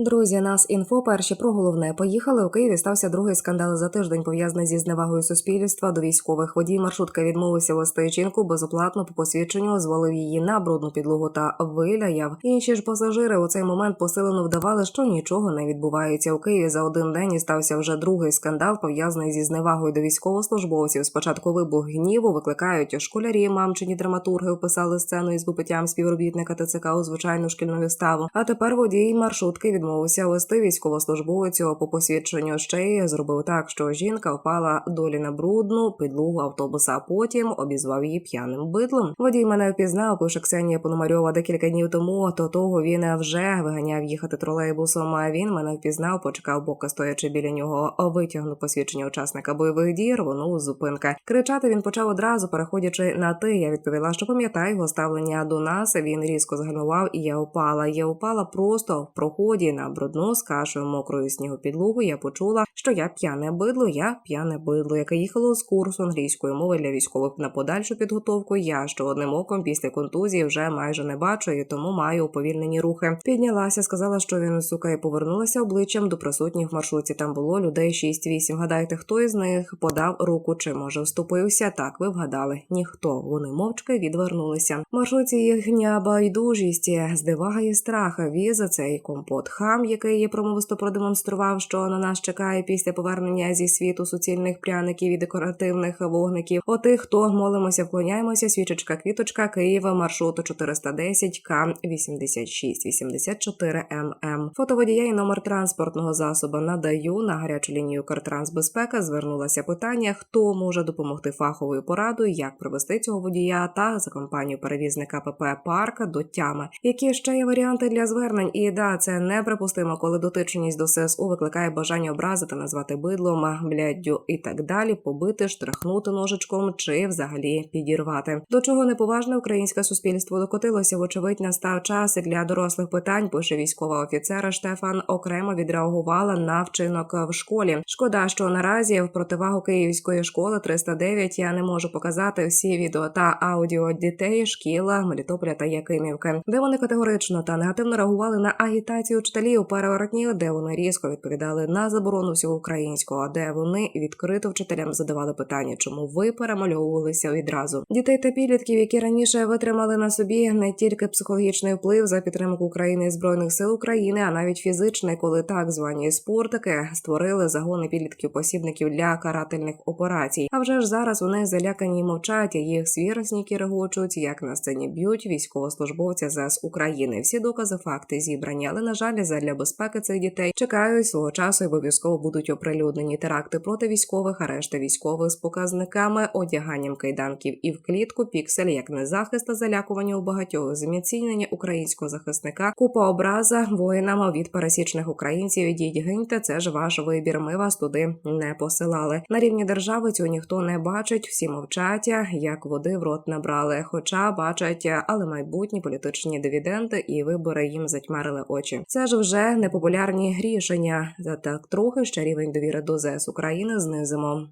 Друзі, нас інфо перші про головне. Поїхали у Києві. Стався другий скандал за тиждень, пов'язаний зі зневагою суспільства до військових. Водій маршрутка відмовився вести жінку безоплатно по посвідченню, звалив її на брудну підлогу та виляяв. Інші ж пасажири у цей момент посилено вдавали, що нічого не відбувається. У Києві за один день і стався вже другий скандал, пов'язаний зі зневагою до військовослужбовців. Спочатку вибух гніву викликають школярі, мамчині драматурги описали сцену із випиттям співробітника ТЦК у звичайну шкільну виставу. А тепер водій маршрутки відмовився вести військовослужбовцю по посвідченню. Ще й зробив так, що жінка впала долі на брудну підлогу автобуса. а Потім обізвав її п'яним бидлом. Водій мене впізнав, пише Ксенія Пономарьова декілька днів тому. То того він вже виганяв їхати тролейбусом. А він мене впізнав, почекав, поки стоячи біля нього, витягнув посвідчення учасника бойових дій, рвонув з зупинки. Кричати він почав одразу, переходячи на ти. Я відповіла, що пам'ятаю його ставлення до нас. Він різко згальмував, і я упала. Я упала просто в проході на брудну з кашею мокрою снігу підлогу. Я почула, що я п'яне бидло. Я п'яне бидло, яке їхало з курсу англійської мови для військових на подальшу підготовку. Я що одним оком після контузії вже майже не бачу і тому маю уповільнені рухи. Піднялася, сказала, що він сука, і повернулася обличчям до присутніх в маршрутці. Там було людей 6-8. Гадайте, хто із них подав руку чи може вступився? Так, ви вгадали. Ніхто. Вони мовчки відвернулися. Маршрутці їхня байдужість, здивага і страх. Віза цей компот. Хам, який є промовисто продемонстрував, що на нас чекає після повернення зі світу суцільних пряників і декоративних вогників. Отих, хто молимося, вклоняємося. Свічечка квіточка Києва маршруту 410 К 86 84 ММ. Фото водія і номер транспортного засобу надаю на гарячу лінію Картрансбезпека. Звернулося питання, хто може допомогти фаховою порадою, як привести цього водія та за компанію перевізника ПП Парк до тями. Які ще є варіанти для звернень? І да, це неприпустимо, коли дотичність до ССУ викликає бажання образити, назвати бидлом, бляддю і так далі, побити, штрихнути ножичком чи взагалі підірвати. До чого неповажне українське суспільство докотилося, вочевидь, настав час і для дорослих питань. Пише військова офіцера Штефан окремо відреагувала на вчинок в школі. Шкода, що наразі в противагу київської школи 309 я не можу показати всі відео та аудіо дітей шкіла Мелітополя та Якимівки, де вони категорично та негативно реагували на агітацію вчителів переворотні, де вони різко відповідали на заборону всього українського, а де вони відкрито вчителям задавали питання, чому ви перемальовувалися відразу. Дітей та підлітків, які раніше витримали на собі не тільки психологічний вплив за підтримку України і збройних сил України, а навіть фізичний, коли так звані спортики створили загони підлітків посібників для карательних операцій. А вже ж зараз вони залякані й мовчать, їх свірсніки регочуть, як на сцені б'ють військовослужбовця ЗС України. Всі докази, факти зібрані, але на жаль, задля безпеки цих дітей чекають свого часу і обов'язково будуть оприлюднені теракти проти військових, арешти військових з показниками, одяганням кайданків і в клітку, піксель як не захист, а залякування у багатьох знецінення українського захисника, купа образа воїнам від пересічних українців. Ідіть гиньте, це ж ваш вибір. Ми вас туди не посилали. На рівні держави цього ніхто не бачить, всі мовчать, як води в рот набрали. Хоча бачать, але майбутні політичні дивіденди і вибори їм затьмарили очі. Це ж вже непопулярні рішення. За так трохи ще рівень довіри до ЗС України знизимо.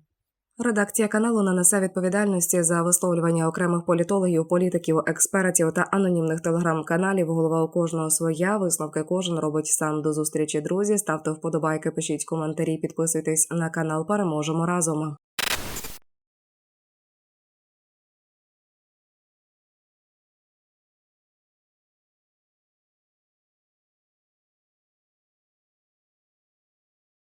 Редакція каналу не несе відповідальності за висловлювання окремих політологів, політиків, експертів та анонімних телеграм-каналів. Голова у кожного своя. Висновки кожен робить сам до зустрічі. Друзі, ставте вподобайки, пишіть коментарі, підписуйтесь на канал. Переможемо разом.